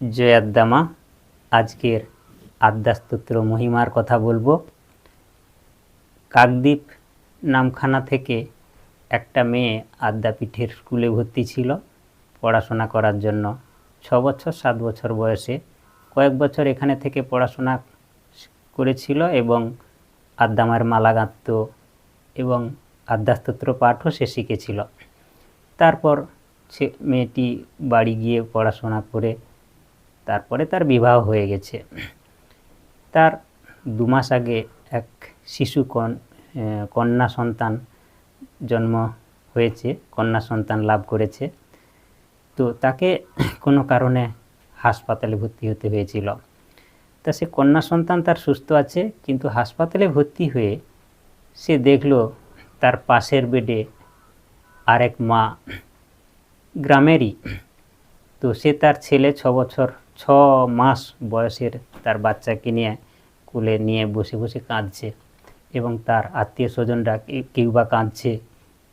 জয় আদ্দামা, আজকের আদ্যাস্তোত্র মহিমার কথা বলব। কাকদ্বীপ নামখানা থেকে একটা মেয়ে আদ্যাপীঠের স্কুলে ভর্তি ছিল পড়াশোনা করার জন্য। ছ বছর, সাত বছর বয়সে কয়েক বছর এখানে থেকে পড়াশোনা করেছিল এবং আদ্দামার মালা গাঁথত এবং আদ্যাস্তোত্র পাঠও সে শিখেছিল। তারপর সে মেয়েটি বাড়ি গিয়ে পড়াশোনা করে তারপরে তার বিবাহ হয়ে গেছে। তার দু মাস আগে এক শিশু কন কন্যা সন্তান জন্ম হয়েছে, কন্যা সন্তান লাভ করেছে। তো তাকে কোনো কারণে হাসপাতালে ভর্তি হতে হয়েছিল। তা সে কন্যা সন্তান তার সুস্থ আছে, কিন্তু হাসপাতালে ভর্তি হয়ে সে দেখল তার পাশের বেডে আরেক মা গ্রামেরই। তো সে তার ছেলে ছ বছর ছ মাস বয়সের তার বাচ্চাকে নিয়ে কোলে নিয়ে বসে বসে কাঁদছে এবং তার আত্মীয় স্বজনরা কেউ বা কাঁদছে,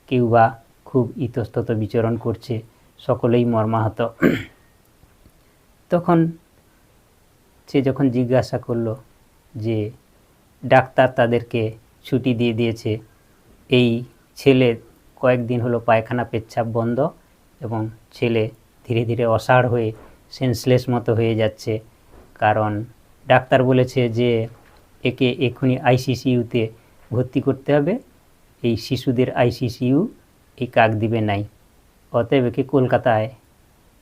কেউ বা খুব ইতস্তত বিচরণ করছে, সকলেই মর্মাহত। তখন সে যখন জিজ্ঞাসা করল যে, ডাক্তার তাদেরকে ছুটি দিয়ে দিয়েছে। এই ছেলে কয়েকদিন হলো পায়খানা পেচ্ছাপ বন্ধ এবং ছেলে ধীরে ধীরে অসাড় হয়ে সেন্সলেস মতো হয়ে যাচ্ছে। কারণ ডাক্তার বলেছে যে, একে এক্ষুনি আইসিসিউতে ভর্তি করতে হবে। এই শিশুদের আইসিসিউ এই কাকদ্বীপে নাই। অতএব একে কলকাতায়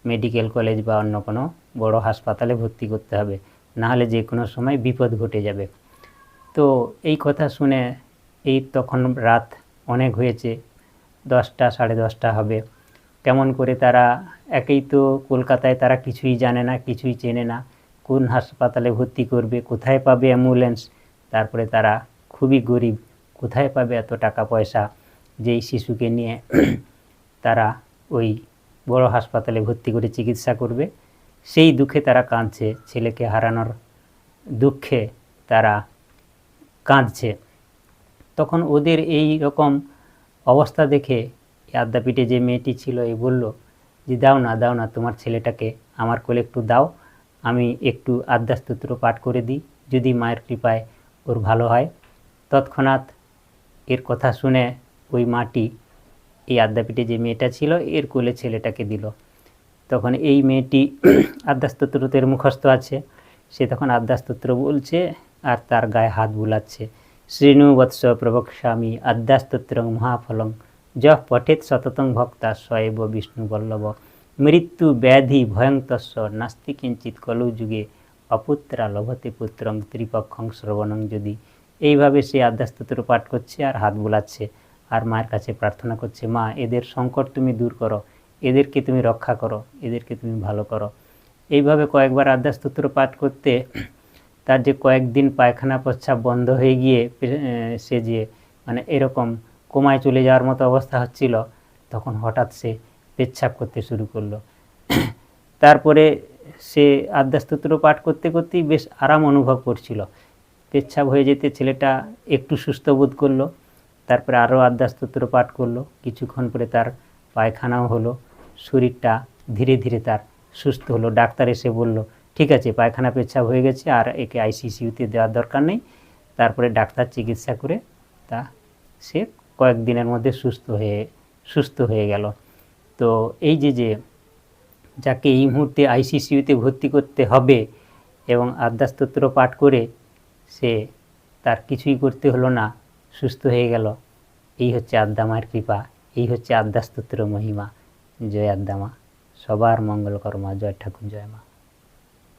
মেডিকেল কলেজ বা অন্য কোনো বড় হাসপাতালে ভর্তি করতে হবে। নাহলে যে কোনো সময় বিপদ ঘটে যাবে। তো এই কথা শুনে এই তখন রাত অনেক হয়েছে। দশটা, সাড়ে দশটা হবে। কেমন করে তারা, একেই তো কলকাতায় তারা কিছুই জানে না, কিছুই চেনে না। কোন হাসপাতালে ভর্তি করবে, কোথায় পাবে অ্যাম্বুলেন্স? তারপরে তারা খুবই গরিব, কোথায় পাবে এত টাকা পয়সা? যেই শিশুকে নিয়ে তারা ওই বড় হাসপাতালে ভর্তি করে চিকিৎসা করবে, সেই দুঃখে তারা কাঁদছে, ছেলেকে হারানোর দুঃখে তারা কাঁদছে। তখন ওদের এই রকম অবস্থা দেখে আদ্যাপীঠে যে মেয়েটি ছিল এই বলল যে দাও না দাও না, তোমার ছেলেটাকে আমার কোলে একটু দাও। আমি একটু আদ্যাস্তোত্র পাঠ করে দিই, যদি মায়ের কৃপায় ওর ভালো হয়। তৎক্ষণাৎ এর কথা শুনে ওই মাটি, এই আদ্যাপীঠে যে মেয়েটা ছিল, এর কোলে ছেলেটাকে দিল। তখন এই মেয়েটি আদ্যাস্তোত্রতের মুখস্থ আছে। সে তখন আদ্যাস্তোত্র বলছে আর তার গায়ে হাত বুলাচ্ছে। শ্রীণু বৎস প্রবক্ষ্যামি আদ্যাস্তোত্রং মহাফলং যহ পঠেত সততং ভক্তা স্বয়ব বিষ্ণু বল্লভ। মৃত্যু ব্যাধি ভয়ঙ্কস্য নাস্তি কিঞ্চিত কলৌ যুগে অপুত্রা লভতে পুত্রং ত্রিপক্ষং শ্রবণং যদি। এইভাবে সে আদ্যাস্তোত্র পাঠ করছে আর হাত বুলাচ্ছে আর মায়ের কাছে প্রার্থনা করছে, মা, এদের সংকট তুমি দূর করো, এদেরকে তুমি রক্ষা করো, এদেরকে তুমি ভালো করো। এইভাবে কয়েকবার আদ্যাস্তোত্র পাঠ করতে তার যে কয়েকদিন পায়খানা প্রস্রাব বন্ধ হয়ে গিয়ে সে যে মানে এরকম কোমায় চলে যাওয়ার মতো অবস্থা হচ্ছিল। তখন হঠাৎ সে পেচ্ছাপ করতে শুরু করল। তারপরে সে আদ্যাস্তোত্র পাঠ করতে করতেই বেশ আরাম অনুভব করছিল। পেচ্ছাপ হয়ে যেতে ছেলেটা একটু সুস্থ বোধ করল, তারপরে আরও আদ্যাস্তোত্র পাঠ করল। কিছুক্ষণ পরে তার পায়খানাও হলো, শরীরটা ধীরে ধীরে তার সুস্থ হলো। ডাক্তার এসে বলল, ঠিক আছে, পায়খানা পেচ্ছাপ হয়ে গেছে, আর একে আইসিসিউতে দেওয়ার দরকার নেই। তারপরে ডাক্তার চিকিৎসা করে তা সে কয়েকদিনের মধ্যে সুস্থ হয়ে সুস্থ হয়ে গেল। তো এই যে যে যাকে এই মুহূর্তে আইসিসিউতে ভর্তি করতে হবে এবং আদ্যাস্তোত্র পাঠ করে সে তার কিছুই করতে হলো না, সুস্থ হয়ে গেল। এই হচ্ছে আদ্দামার কৃপা, এই হচ্ছে আদ্যাস্তোত্র মহিমা। জয় আদ্দামা সবার মঙ্গল কর্মা, জয় ঠাকুর, জয় মা।